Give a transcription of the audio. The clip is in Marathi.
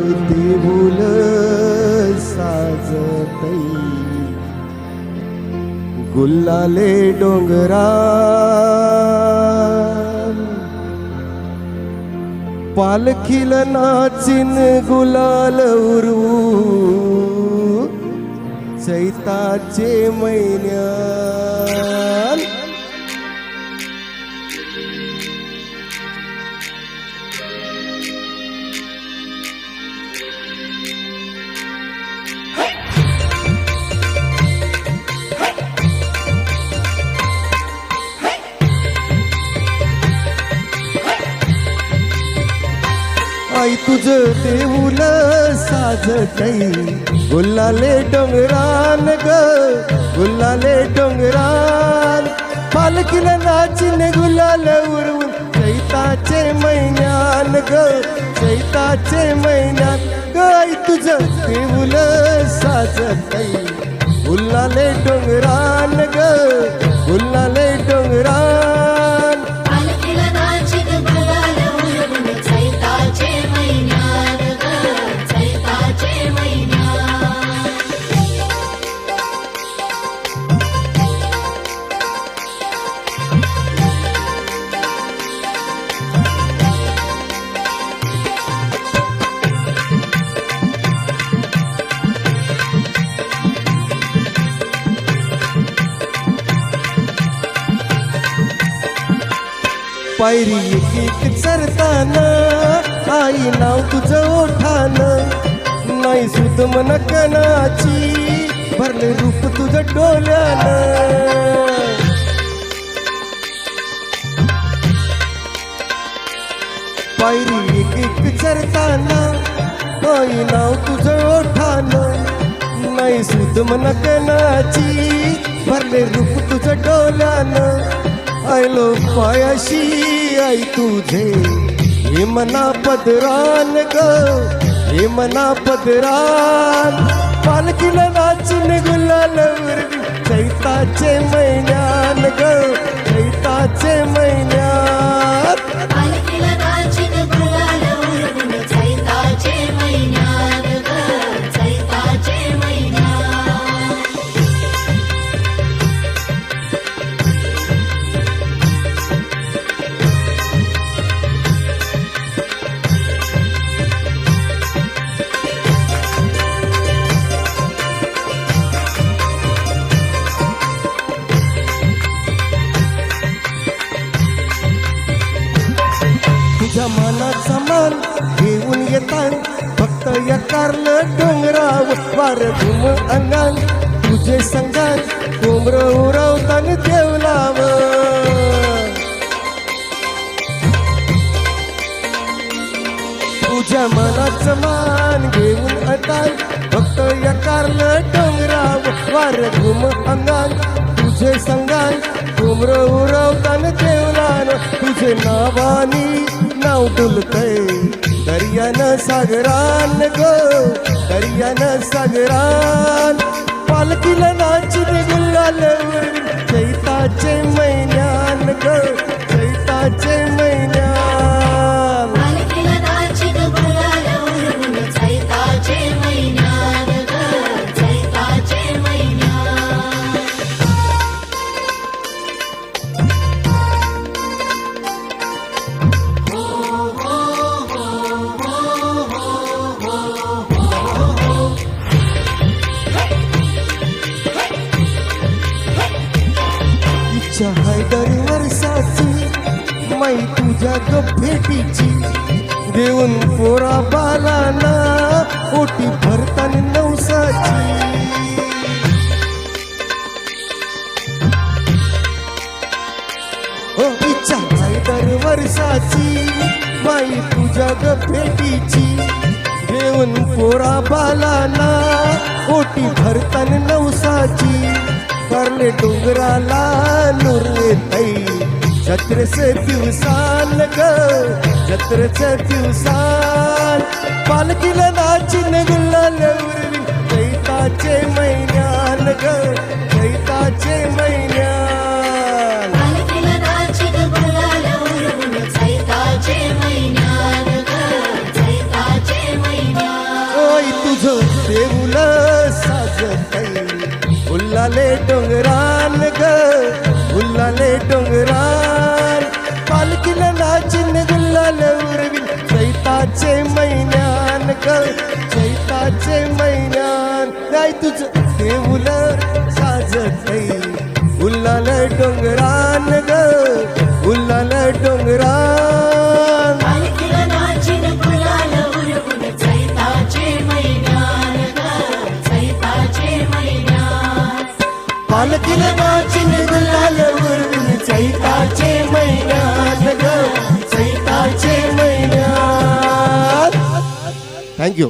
देऊल साजतई. गुल्लाले डोंगरा. पालखील नाचिन गुलाल उरू. चैताचे महिन्या आई तुझ देऊल साजतई गुल्लाले डोंगरान ग गुल्लाले डोंगरान. पालखीला नाचिन गुलाल उरवून चैताचे महिन्यान ग चैताचे महिन्यान ग आई तुझ देऊल साजतई गुल्लाले डोंगरान पायरी एक एक चरताना. आई नाव तुझं ओठान. नाही सुत मन कनाची भरले रूप तुझं डोल्यानं. पायरी एक एक चरताना. आई नाव तुझं ओठान. नाही सुत मन कनाची भरले रूप तुझं डोल्यानं. आयलो पायाशी आई तुझे? हे मना पदरान ग हे मना पदरान. पालखीला नाचून गुलाल चैताचे मैदान ग चैताचे तुझ्या मनाचा मान घेऊन येतान फक्त या कारलं डोंगराव वार घुम अंगान. तुझे संघान कोंबर उरवतान देवलाव तुझ्या मनाचं मान घेऊन अटाल फक्त या कारलं डोंगराव वार घुम अंगान. तुझे संघान कोंबर उरवतान देवलान तुझे नावानी नाव डुलतय दर्यान सागरान ग. दर्यान सागरान. पालखीला नाच गुलाल उरवी चैताचे महिन्यान ग. बाई तुझ्या ग देऊन पोरा बालाना ओटी भरताना नवसाची. हो, इच्छा हाय दर वर्षाची. बाई तुझ्या ग देऊन पोरा बालाना ओटी भरताना नवसाची. करले डोंगराला नुरले तई जत्रेच दिवसान ग जत्रेच दिवसान पालखीला नाचिन गुलाल उरवी चैताचे महिन्यान ग चैताचे महिन्यान महिन्यात. देऊल साजतई उल्लाले डोंगरान ग उल्लाले डोंगरान चैताचे महिन्यान ग चैताचे महिन्यान नाही तुझं देऊल साजत उल्लाल डोंगरान ग उल्लाल डोंगरान. पालखीला नाचिन गुलाल उरून चैताचे महिन्यान ग चैताचे महिन्यान